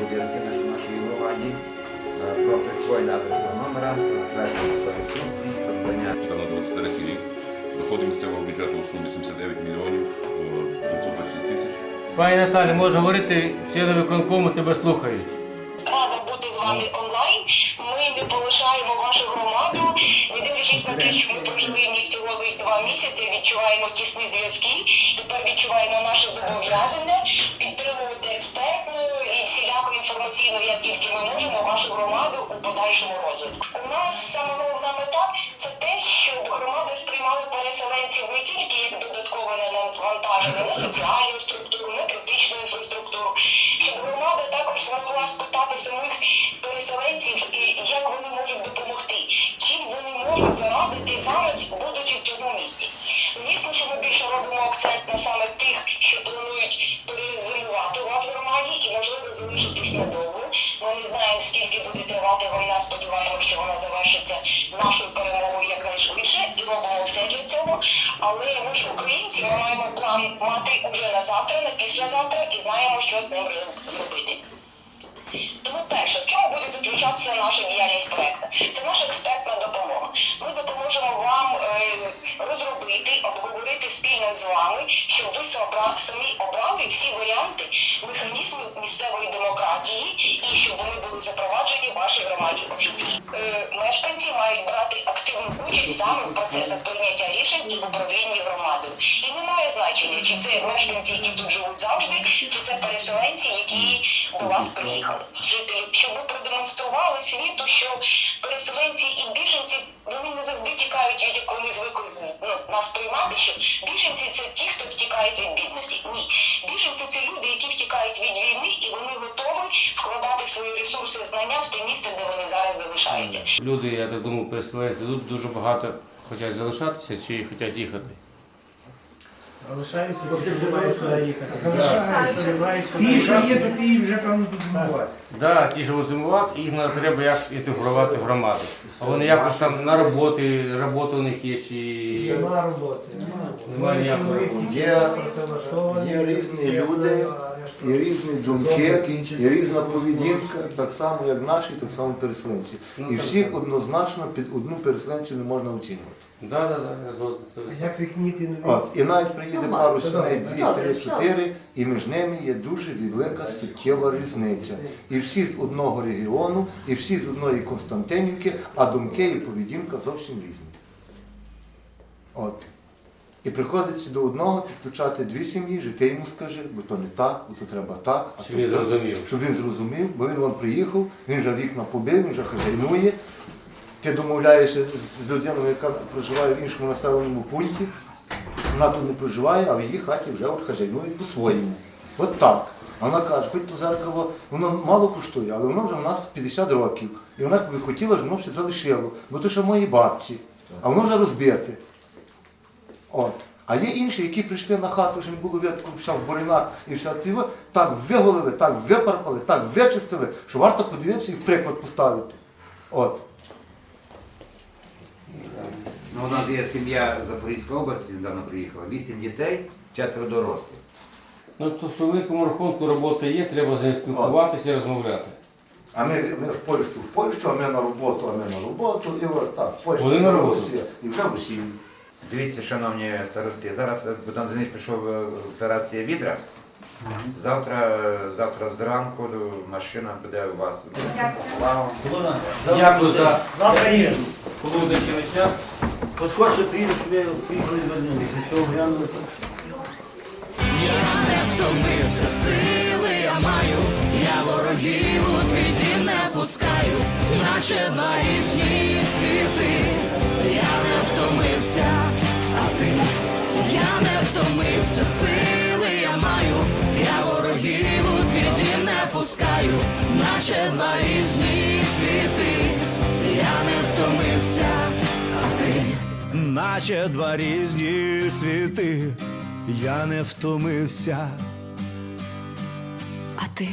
Будинки нашої громаді е, про присвоєння адресного номера, затвердження інструкції, про надання Там на 23 рік доходи місцевого бюджету у сумі 79 мільйонів е, 926 тисяч. Пані Наталі, можу говорити члени виконкому, тебе слухають. Вами онлайн. Ми не полишаємо вашу громаду, не дивлячись на те, що ми прожили в ній всього лише два місяці, відчуваємо тісні зв'язки. Тепер відчуваємо наше зобов'язання підтримувати експертно і всіляко інформаційно, як тільки ми можемо, вашу громаду у подальшому розвитку. У нас саме головна мета це те, щоб громада сприймала переселенців не тільки як додаткове навантаження на соціальну структуру, на критичну інфраструктуру, також змогла спитати самих переселенців, як вони можуть допомогти, чим вони можуть зарадити зараз, будучи в цьому місті. Звісно, що ми більше робимо акцент на саме тих, що планують перезимувати вас в громаді і можливо залишитись надовго. Ми не знаємо, скільки буде тривати війна. Сподіваємося, що вона завершиться нашою перемогою якнайшвидше і робимо все для цього. Але ми ж українці, ми маємо план мати уже на завтра, на післязавтра і знаємо, що з ним зробити. Тому перше, в чому буде заключатися наша діяльність проекту? Це наша експертна допомога. Ми допоможемо вам е, розробити, обговорити спільно з вами, щоб ви самі обрали всі варіанти механізмів місцевої демократії і щоб вони були запроваджені в вашій громаді офіційно. Е, мешканці мають брати активну участь саме в процесах прийняття рішень і в управлінні громадою. І немає значення, чи це мешканці, які тут живуть завжди, чи це переселенці, які до вас приїхали. Жителі, щоб ви продемонстрували світу, що переселенці і біженці вони не завжди тікають від якого ми звикли ну, нас приймати, що біженці це ті, хто втікають від бідності. Ні, біженці це люди, які втікають від війни, і вони готові вкладати свої ресурси знання в те місце, де вони зараз залишаються. Люди, я так думаю, переселенці тут дуже багато хочуть залишатися чи хочуть їхати. Залишаються, ті, що мають їх. їхати. Залишаються. Ті, що є, то ті вже певно будуть зимувати. Так, ті, що зимувати, їх надо- треба якось інтегрувати в громаду. А вони якось там на роботи, робота у них є, чи Нема роботи. Немає ніякої роботи. Є- є різні люди, І різні думки, і різна поведінка, так само як наші, так само переселенці. Ну, І всіх однозначно під одну переселенцю не можна оцінювати. Да, да, да, я згоден. А як вікніти? От, і навіть приїде пару сімей, дві, три, чотири, і між ними є дуже велика суттєва різниця. І всі з одного регіону, і всі з одної Константинівки, а думки і поведінка зовсім різні. От. І приходиться до одного підключати дві сім'ї, жити йому скажи, бо то не так, бо то треба так. а Щоб він так. зрозумів. Щоб він зрозумів, бо він вам приїхав, він вже вікна побив, він вже хазяйнує. Ти домовляєшся з- людиною, яка проживає в іншому населеному пункті. Вона тут не проживає, а в її хаті вже от хазяйнують по-своєму. От так. Вона каже, хоч то зеркало, воно мало коштує, але воно вже в нас 50 років. І вона би хотіла, щоб воно ще залишило, бо то ще мої бабці, а воно вже розбите. От. А є інші, які прийшли на хату, що не було видно, вся в бурінах і вся тіва, так виголили, так випарпали, так вичистили, що варто подивитися і в приклад поставити. От. Ну, у нас є сім'я Запорізької області, недавно приїхала, вісім дітей, четверо дорослих. Ну, то в великому рахунку робота є, треба з ним спілкуватися і розмовляти. А ми, ми в Польщу, в Польщу, а ми на роботу, а ми на роботу, і от так, в Польщу, Вони на роботу. Росія, і вже в Росію. Дивіться, шановні старости, зараз е, Богдан Зенич пішов е, операція відра. Завтра, е, завтра зранку машина буде у вас. Дякую за Завтра їду. приїду, щоб я приїхали глянули. Я не втомився, сили я маю, я ворогів у твій дім не пускаю, наче два різні світи. Втомився, а ти, я не втомився, сили я маю, я ворогів у твій дім не пускаю, наче два різні світи. Я не втомився, а ти. наче два різні світи, я не втомився. А ти